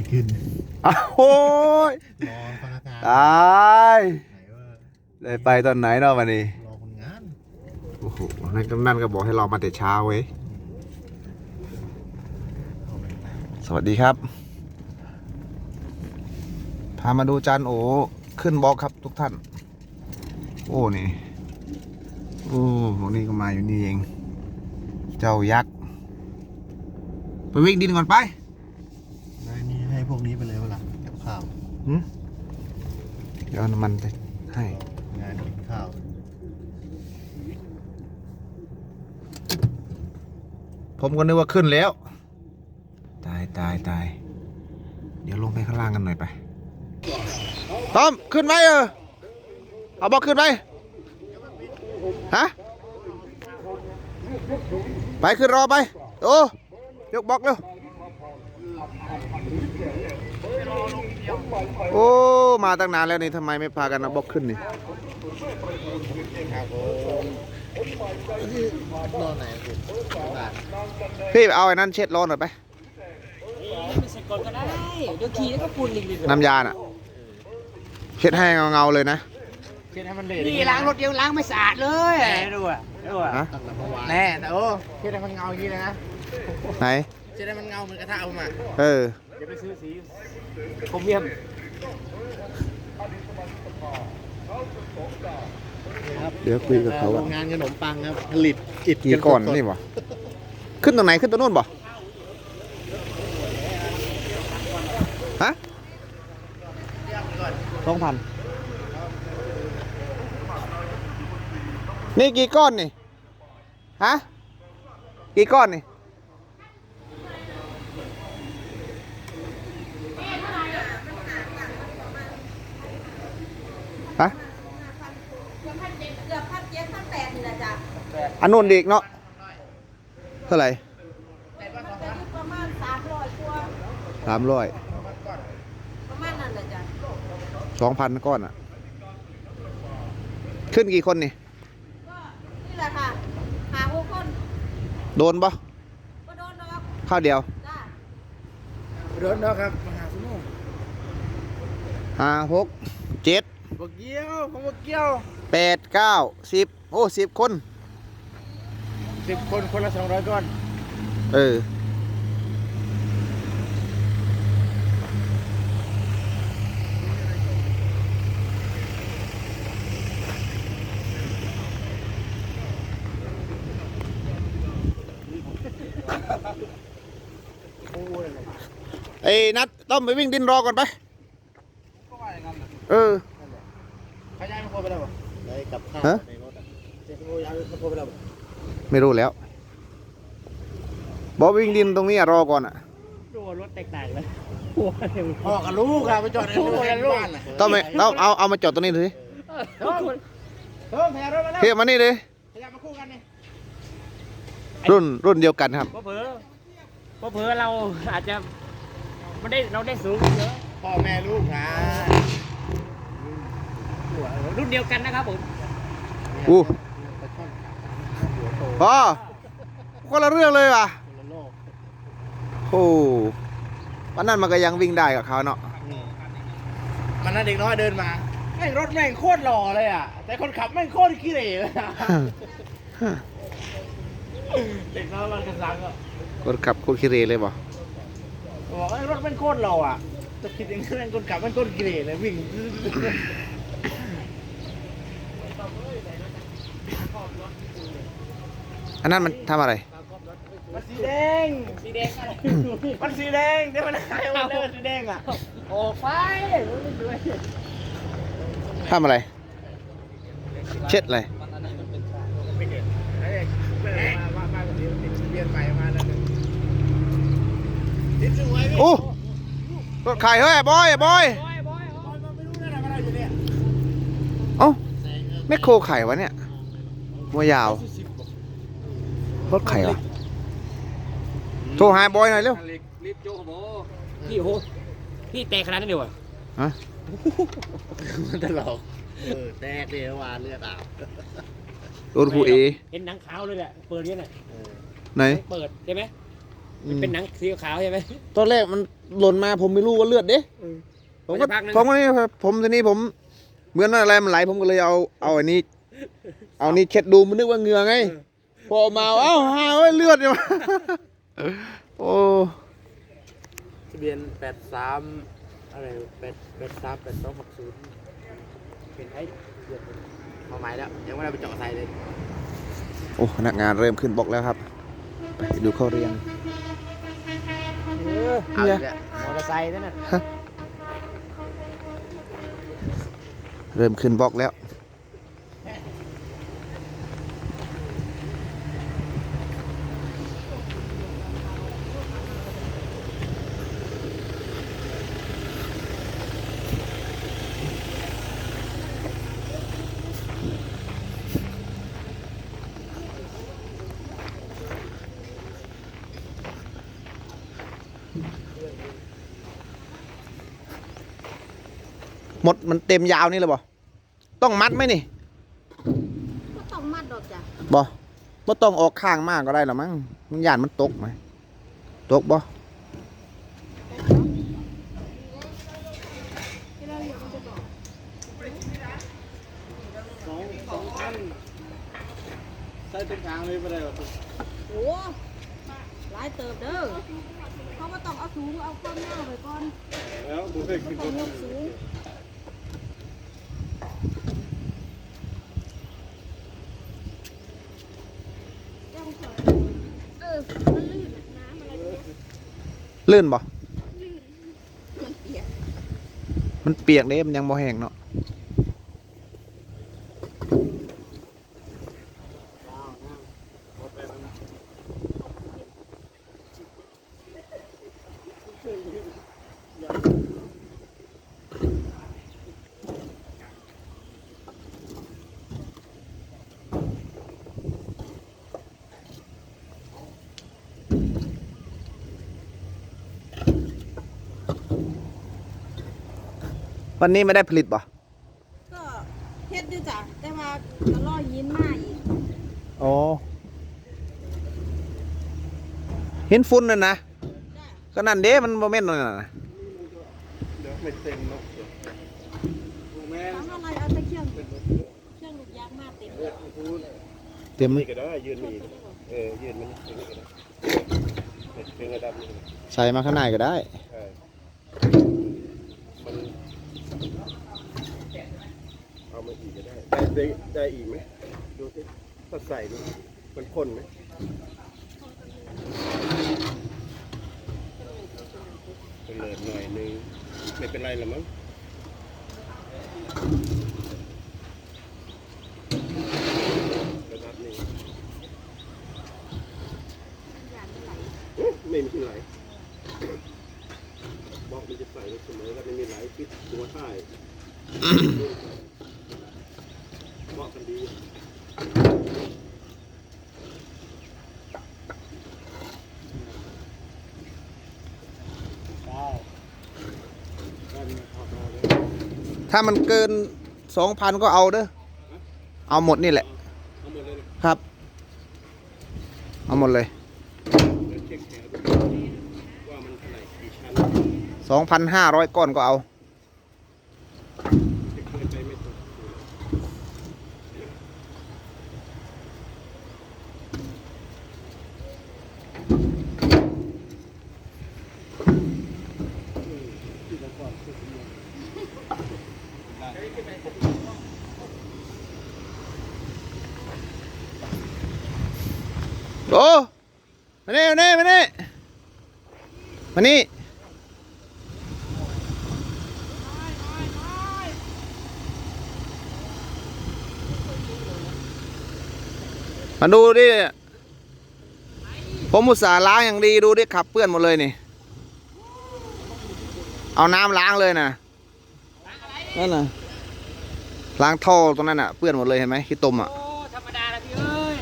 รขึ้นอ้าวโอ้ยรอพนักงานตายไหนว่าได้ไปตอนไหนเนาะวันนี้รอคนงานโอ้โหนั่นก็นั่นก็บอกให้เรามาแต่เช้าเว้ยเอาไปไหนสวัสดีครับ พามาดูจานโอขึ้นบล็อกครับทุกท่าน โอ้นี่โอ้พวกนี้ก็มาอยู่นี่เอง เจ้ายักษ์ไปวิ่งดินก่อนไปได้นี่ ให้พวกนี้ไปเลยเวลากับข้าวหึเดี๋ยวเอาน้ำมันไปให้ งานกินข้าวผมก็นึกว่าขึ้นแล้ว ตายตายตาย เดี๋ยวลงไปข้างล่างกันหน่อยไป ต้อม ขึ้นไหมเออ เอาบอกขึ้นไหมฮะ ไปขึ้นรอไป โอ้ยกบอกเร็ว โอ้ มาตั้งนานแล้วนี่ทำไมไม่พากันเอาบอกขึ้นนี่ครับผมรอไหนคุณบ้านพี่เอาไอ้นั่นเช็ดร้อนหน่อยไปไม่ใส่ก่อนก็ได้ เดี๋ยวขี่แล้วก็ปุ่นอีกดิน้ำยาน่ะ เช็ดให้เงาๆเลยนะ เช็ดให้มันเละนี่ล้างรถเดียวล้างไม่สะอาดเลยดูอะดูอะฮะตั้งแต่เมื่อวานแน่แต่โอ้เช็ดให้มันเงาอย่างนี้เลยนะ ไหน เช็ดให้มันเงาเหมือนกระทะเอามา เออ เดี๋ยวไปซื้อสีคมเยี่ยมครับเดี๋ยวคุยกับเขาโรว่างงานขนมปังครับผลิตอิฐกี่ก้อนสดๆนี่บ่ขึ้นตรงไหนขึ้นตรงนู้นบ่ฮะสองพันนี่กี่ก้อนนี่ฮะกี่ก้อนนี่ ฮะ พันเจ็ดเกือบพันเจ็ดพันแปดนี่แหละจ้ะ อันนู้นดีกเนาะเท่าไหร่มันจะอยู่ประมาณสามร้อยกว่าสามร้อยประมาณนั้นแหละจ้ะสองพันก้อนอะ ขึ้นกี่คนนี่ ก็นี่แหละค่ะ หาหกคนโดนปะก็โดนดอกข้าวเดียวจ้ะรถเนาะครับมหาสมุทรห้าหกเจ็ดบกเกี้ยวผมบกเกี้ยวแปดเก้าสิบโอ้สิบคน สิบคนคนละสองร้อยก้อน เออ ไอ้นัดต้องไปวิ่งดินรอก่อนไปเออ ขยายมันโคไปแล้วป่ะได้กับข้าวฮะ ในรถอะเจ๊ขโมยเอามันโคไปแล้วป่ะ ไม่รู้แล้วบอกวิ่งดินตรงนี้อะรอก่อนอะดูรถแตกต่างเลยหัวเร็วพ่อกับลูกครับไปจอดในรถกันลูกบ้านน่ะต้องไปต้องเอาเอามาจอดตรงนี้เลยเฮ้ยเฮ้ยแพ้รถมาแล้วเพียมานี่เลยขยับมาคู่กันนี่รุ่นรุ่นเดียวกันครับ เพราะเผลอเพราะเผลอเราอาจจะไม่ได้เราได้สูงเยอะพ่อแม่ลูกนะรุ่นเดียวกันนะครับผมอู้ ปลาช่อนหัวโต อ๋อคนละเรื่องเลยว่ะคนละโลกโอ้วันนั้นมันก็ยังวิ่งได้กับเขาเนาะมันน่ะเด็กน้อยเดินมาแม่งรถแม่งโคตรหล่อเลยอะ แต่คนขับแม่งโคตรขี้เหร่เลยอะเด็กน้อยมันกระสังอะคนขับคนคิเรเลยบ่บอกไอ้ยรถแม่งโคตรหล่ออะจะคิดอย่างนั้นคนขับแม่งโคตรขี้เหร่เลยวิ่ง อันนั้นมันทำอะไร มันสีแดง สีแดงอะไรมันสีแดงเดี๋ยวมันหายหมดเลยสีแดงอะ โอ้ไฟด้วยทำอะไร เช็ดอะไรไม่เห็นเอ้ยมามามาแบบนี้มันติดทะเบียนใหม่มาแล้วหนึ่งติดสวยพี่โอ้รถใครเฮ้ยบอยบอยบอยบอยบอลมันไม่รู้ได้ทำอะไรอยู่เนี่ยเอ้าแม่โครไข่วะเนี่ยมัวยาว รถไข่วะโทรหาบอยหน่อยเร็วรีบโจ้โบพี่โหพี่แตกขนาดนั้นเดียวอะฮะมันตลกเออแตกเลยเมื่อวานเลือดอาบรถครูเอเห็นหนังขาวเลยแหละเปิดเนี่ยน่ะเออไหนเปิดใช่ไหมอืมเป็นหนังสีขาวใช่ไหมตอนแรกมันหล่นมาผมไม่รู้ว่าเลือดเด้ผมก็สักพักหนึ่งผมก็นี่ผมทีนี้ผมเหมือนอะไรมันไหลผมก็เลยเอาเอาอันนี้ เอานี่เช็ดดูมันนึกว่าเหงื่อไง พอมาเอ้าหาเอ้ยเลือดเนี่ยโอ้ทะเบียนแปดสามอะไรแปดแปดสามแปดสองหกศูนย์เป็นไอ้เดือนเอาหมายแล้ว ยังไม่ได้ไปเจาะใส่เลยโอ้พนักงานเริ่มขึ้นบล็อกแล้วครับ ไปดูเข้าเรียนเออเอาอีกแล้วมอเตอร์ไซค์นั่นน่ะ เริ่มขึ้นบล็อกแล้ว หมดมันเต็มยาวนี่เลยบ่ต้องมัดไหมนี่ก็ต้องมัดดอกจ้ะบ่บ่ต้องออกข้างมากก็ได้หรอมั้งมันย่านมันตกไหมตกบ่ใส่เป็นทางเลยไม่ได้หรอกโอ้หลายเติบเด้อเขาก็ต้องเอาสูงเอาความหน้าไว้ก่อนแล้วผมเคยก็ขึ้นต้องยกสูงเออมันลื่นน้ำอะไรเนี่ย ลื่นบ่มันเปียกมันเปียกเด้มันยังบ่แห้งเนาะ วันนี้ไม่ได้ผลิตบ่ก็เฮ็ดอยู่จ้ะแต่ว่าก็รอยินมาอีกอ๋อเห็นฝุ่นนั่นนะจ้ะก็นั่นเด้มันบ่แม่นนั่นน่ะเดี๋ยวไม่เต็มเนาะแม่ทำอะไรเอาแต่เครื่องเครื่องลูกยางมาเต็มเลยพูดเต็มนี่ก็ได้ยืนนี่เออยืนมันยืนนี่ก็ได้เป็นระดับนี้ใส่มาข้างในก็ได้ใช่มันเอา มาอีกก็ได้ ได้ได้ได้อีกไหมดูสิถ้าใส่นี่มันข้นไหมเป็นเลิศหน่อยนึงไม่เป็นไรหรอมั้งระดับนี้อุ๊ยไม่มีไหลบอกมันจะใส่ไว้เสมอแล้วไม่มีไหลปิดตัวท้ายบอกกันดี ถ้ามันเกินสองพันก็เอาเด้อเอาหมดนี่แหละ เอาหมดเลยครับ เอาหมดเลยเดี๋ยวเช็คแถวดูว่ามันเท่าไหร่กี่ชั้น สองพันห้าร้อยก้อนก็เอา เช็คไปไม่ตก โอ้มานี่มานี่มานี่มานี่มาดูดิ ผมอุตส่าห์ล้างอย่างดีดูดิขับเปื้อนหมดเลยนี่ เอาน้ำล้างเลยนะนั่นน่ะล้างท่อตรงนั้นอะเปื้อนหมดเลยเห็นไหมขี้ตมอะ โอ้ธรรมดาละพี่เอ้ย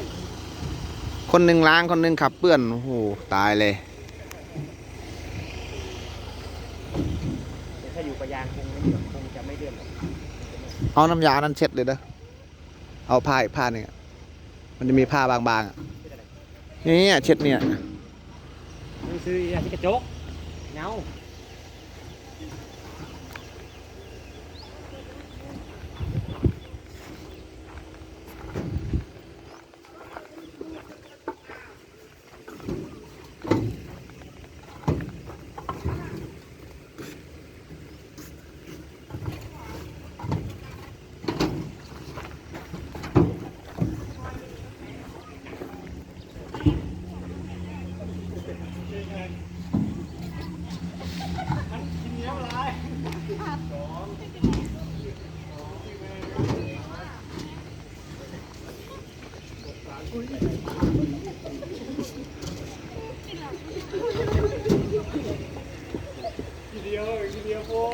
คนหนึ่งล้างคนหนึ่งขับเปื้อน โอ้โห ตายเลย ถ้าอยู่กับยางคงไม่คงจะไม่เลื่อนหรอกเอาน้ำยานั้นเช็ดเลยเด้อเอาผ้าอีกผ้าหนึ่งอะมันจะมีผ้าบางๆอะนี่อะเช็ดเนี่ยมันซื้ออันที่กระจกเงา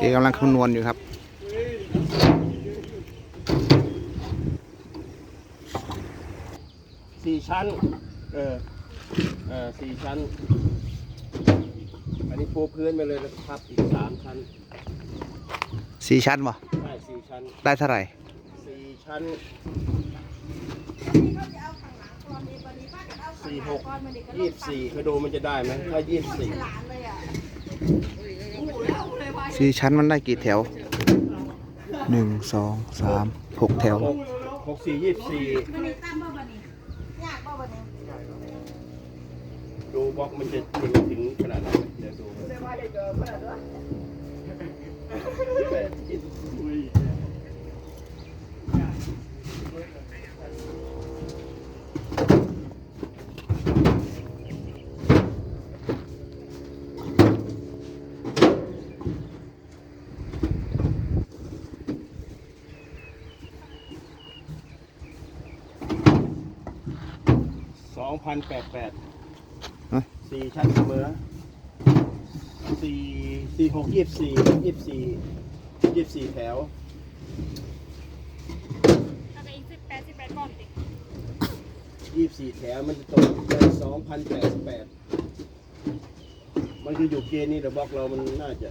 เกกำลังคำนวณอยู่ครับ สี่ชั้น เออ เออสี่ชั้น อันนี้ปูพื้นไปเลยนะครับอีกสามชั้น สี่ชั้นบ่ใช่สี่ชั้น ได้เท่าไหร่สี่ชั้นเขาจะเอาข้างหลังก่อนนี่บัดนี้ป้าก็เอาข้างสี่หหลังกก่อนมันนี่ก็ยี่สิบสี่เคยดูมันจะได้ไหม ถ้ายี่สิบสี่ หลานเลยอะโอ้โหแล้ว เลยว่าสี่ชั้นมันได้กี่แถวหนึ่งสองสามหกแถว หกสี่ยี่สี่มันนี่ตั้มบ่บัดนี้ยากบ่บัดนี้ดูบล็อกมันจะถึงถึงขนาดไหนเดี๋ยวดู เลยว่าจะเจอขนาดนั้น แปดสิบส องพันแปดแปดฮะ สี่ชั้นเสมอสี่สี่หกยี่สิบสี่ยี่สิบสี่ยี่สิบสี่แถว เอาไปอีกสิบแปดสิบแปดก่อนสิยี่สิบสี่แถวมันจะตกได้สองพันแปดสิบแปดมันคืออยู่เกณฑ์นี้แต่บล็อกเรามันน่าจะ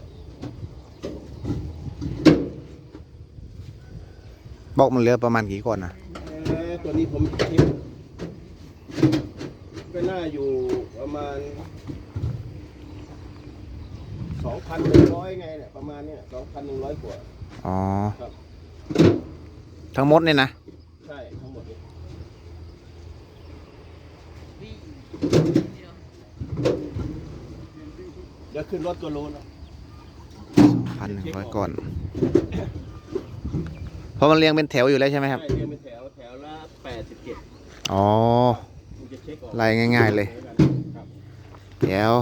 บอกมันเหลือประมาณกี่ก้อนนะเอ่อตัวนี้ผมคิดก็น่า อยู่ประมาณสองพันหนึ่งร้อยไงเนี่ยประมาณเนี้ยสองพันหนึ่งร้อยกว่าอ๋อ ครับ ทั้งหมดเนี่ยนะ ใช่ทั้งหมดนี้เดี๋ยวขึ้นรถตัวโลนะพันหนึ่งร้อยก้อน เพราะมันเรียงเป็นแถวอยู่แล้วใช่ไหมครับ ใช่เรียงเป็นแถวแถวละแปดสิบเจ็ดอ๋อ ไล่ง่าย ๆเลย เดี๋ยว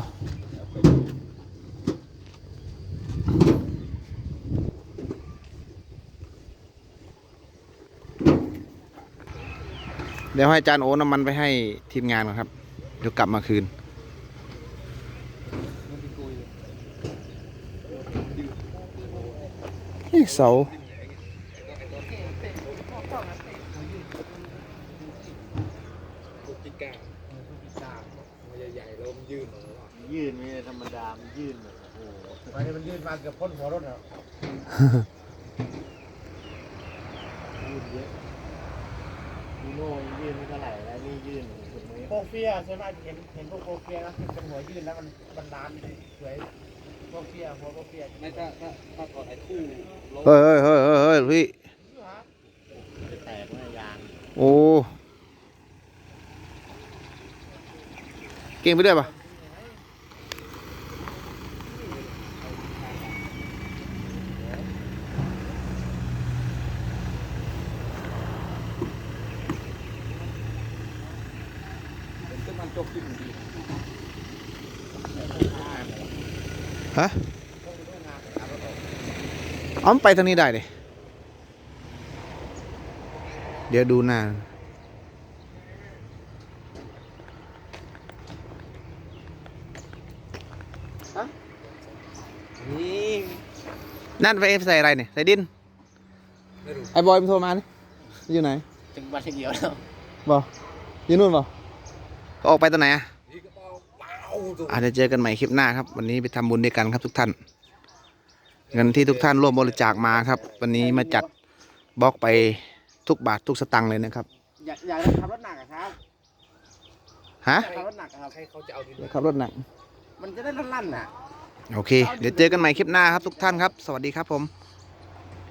เดี๋ยวให้อาจารย์โอน้ำมันไปให้ทีมงานก่อนครับ เดี๋ยวกลับมาคืน นี่เสา ยื่นไม่ธรรมดา มันยื่นแบบโอ้โหตอนนี้มันยื่นมาเกือบพ้นหัวรถแล้วยื่นเยอะยูโน่ยังยื่นไม่เท่าไหร่แล้วนี่ยื่นสุดมือโปรเฟียส่วนมากเห็นเห็นพวกโปรเฟียนะเป็นหัวยื่นแล้วมันมันล้านสวยโปรเฟียหัวโปรเฟียไม่ถ้าถ้าถ้าถอดไอ้คู่เฮ้ยเฮ้ยเฮ้ยเฮ้ยเฮ้ยพี่จะแตกเมื่อยางโอ้ เก่งไปด้วยปะ เป็นต้นมันจกที่ดีฮะเอามันไปทางนี้ได้เลยเดี๋ยวดูหน้านี่นั่นไปใส่อะไรเนี่ย ใส่ดิน ไอ้บอยมันโทรมานี่อยู่ไหนถึงวันที่เดียวแล้วบออยู่นู่นบอก็ ออกไปตอนไหนอะอาจจะเจอกันใหม่คลิปหน้าครับ วันนี้ไปทำบุญด้วยกันครับทุกท่าน เงินที่ทุกท่านร่วมบริจาคมาครับ วันนี้มาจัดบล็อกไปทุกบาททุกสตังค์เลยนะครับ อยากอยากขับรถหนักอะครับฮะขับรถหนักอะครับขับรถหนัก มันจะได้ลั่นๆน่ะ โอเค เดี๋ยวเจอกันใหม่คลิปหน้าครับทุกท่านครับ สวัสดีครับผม